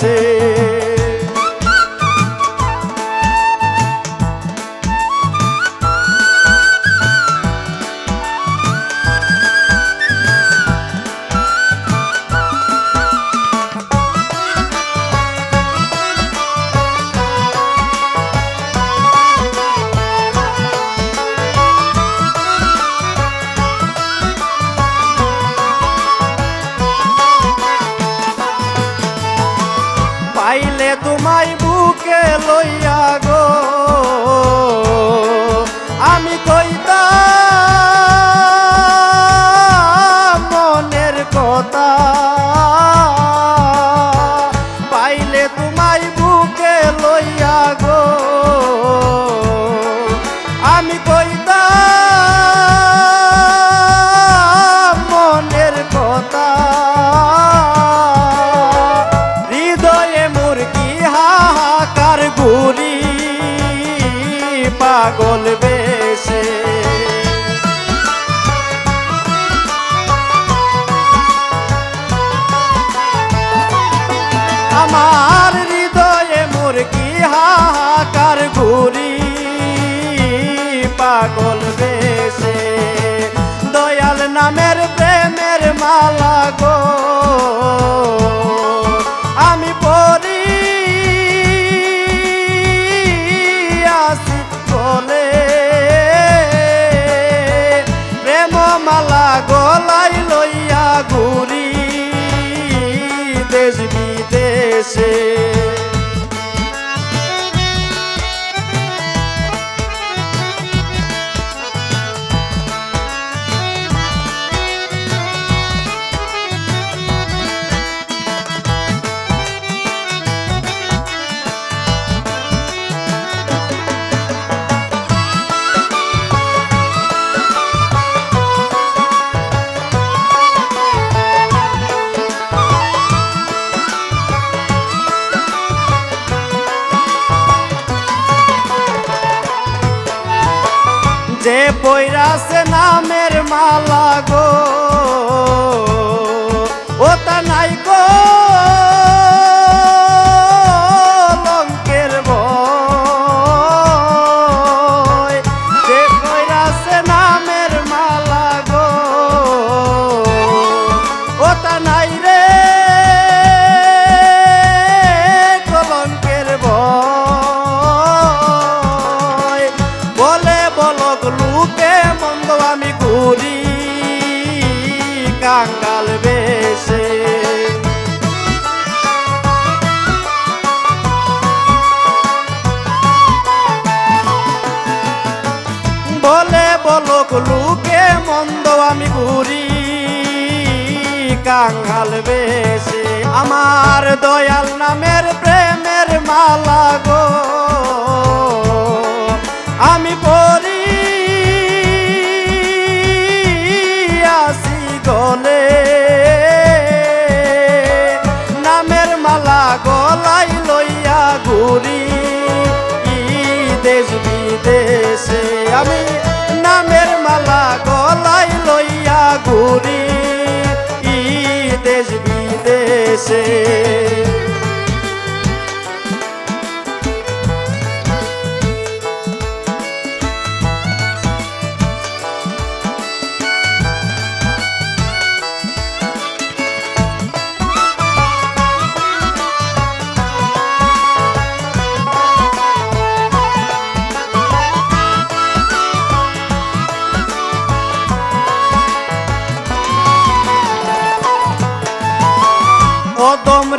বিদেশে পাইলে তোমায় বুকে লইয়া গো। আমি কইতাম মনের কথা, পাইলে তোমায় বুকে লইয়া গো। আমি কইতাম পাগল বেশে। আমার হৃদয়ে মুরগি হাহাকার ঘুরি দেশ বিদেশে যে ঘুরি কাঙ্গাল বেশে। বলে বলক লুকে মন্দ, আমি ঘুরি কাঙ্গাল বেশে। আমার দয়াল নামের প্রেমের মালা গো। আমি ঘুরি দেশ বিদেশে আমি নামের মালা গলাই লইয়া ঘুরি দেশ বিদেশে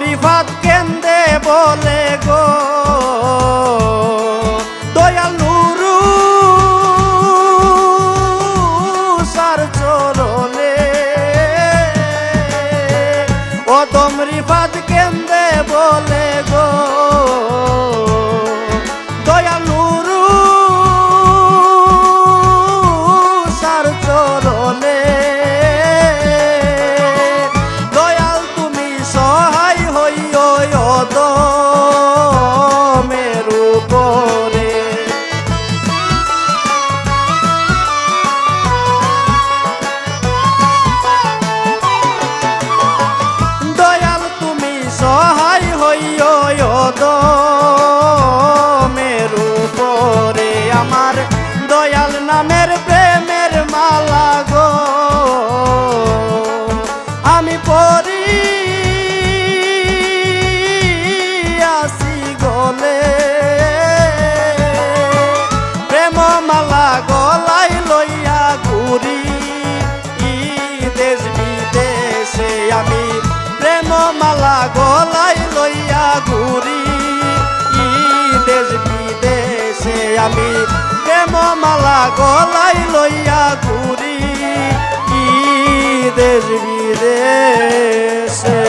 রিফাত কেন্দে বলে গো। দয়াল নুরু সার চরণে। কদম রিফাত আমি প্রেম মালা গলাই লইয়া ঘুরি কি দেশ বিদেশে।